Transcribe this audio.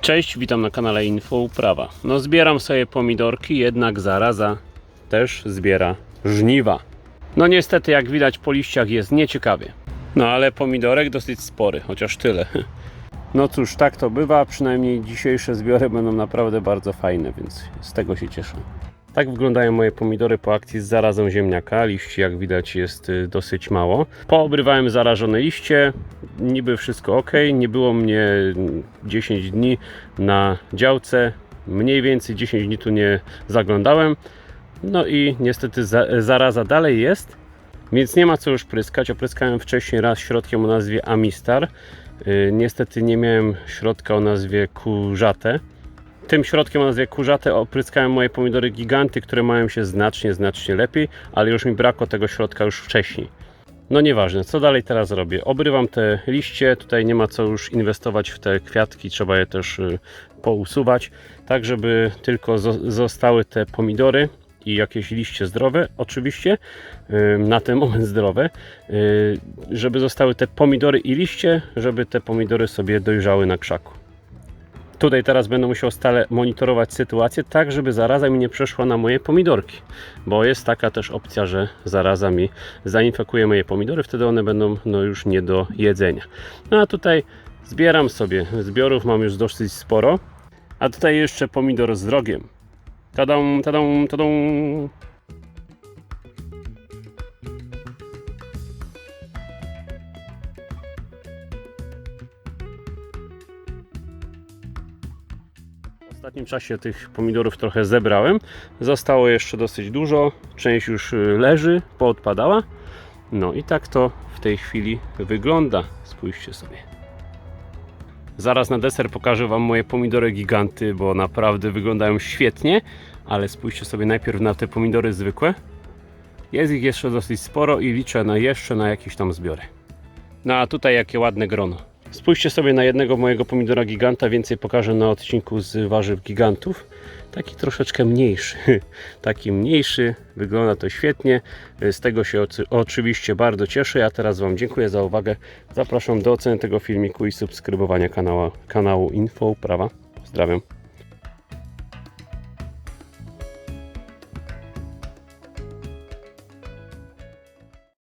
Cześć, witam na kanale Info Uprawa. No zbieram sobie pomidorki, jednak zaraza też zbiera żniwa. No niestety jak widać po liściach jest nieciekawie. No ale pomidorek dosyć spory, chociaż tyle. No cóż, tak to bywa, przynajmniej dzisiejsze zbiory będą naprawdę bardzo fajne, więc z tego się cieszę. Tak wyglądają moje pomidory po akcji z zarazą ziemniaka. Liści, jak widać, jest y, dosyć mało. Poobrywałem zarażone liście, niby wszystko ok. Nie było mnie mm, 10 dni na działce. Mniej więcej 10 dni tu nie zaglądałem. No i niestety za, zaraza dalej jest, więc nie ma co już pryskać. Opryskałem wcześniej raz środkiem o nazwie Amistar. Y, Niestety nie miałem środka o nazwie Kurzate. Tym środkiem o nazwie Kurzate opryskałem moje pomidory giganty, które mają się znacznie, znacznie lepiej, ale już mi brakło tego środka już wcześniej. No nieważne, co dalej teraz robię? Obrywam te liście, tutaj nie ma co już inwestować w te kwiatki, trzeba je też y, pousuwać, tak żeby tylko zo- zostały te pomidory i jakieś liście zdrowe, oczywiście, na ten moment zdrowe, y, żeby zostały te pomidory i liście, żeby te pomidory sobie dojrzały na krzaku. Tutaj teraz będę musiał stale monitorować sytuację, tak żeby zaraza mi nie przeszła na moje pomidorki, bo jest taka też opcja, że zaraza mi zainfekuje moje pomidory, wtedy one będą no, już nie do jedzenia. No a tutaj zbieram sobie, zbiorów mam już dosyć sporo, a tutaj jeszcze pomidor z rogiem. Tadą, tadą, tadą. W ostatnim czasie tych pomidorów trochę zebrałem. Zostało jeszcze dosyć dużo. Część już y, leży, poodpadała. No i tak to w tej chwili wygląda. Spójrzcie sobie. Zaraz na deser pokażę Wam moje pomidory giganty, bo naprawdę wyglądają świetnie. Ale spójrzcie sobie najpierw na te pomidory zwykłe. Jest ich jeszcze dosyć sporo i liczę na jeszcze na jakieś tam zbiory. No a tutaj jakie ładne grono. Spójrzcie sobie na jednego mojego pomidora giganta, więcej pokażę na odcinku z warzyw gigantów. Taki troszeczkę mniejszy, taki mniejszy, wygląda to świetnie. Z tego się oczywiście bardzo cieszę. Ja teraz Wam dziękuję za uwagę. Zapraszam do oceny tego filmiku i subskrybowania kanału, kanału Info Prawa. Pozdrawiam.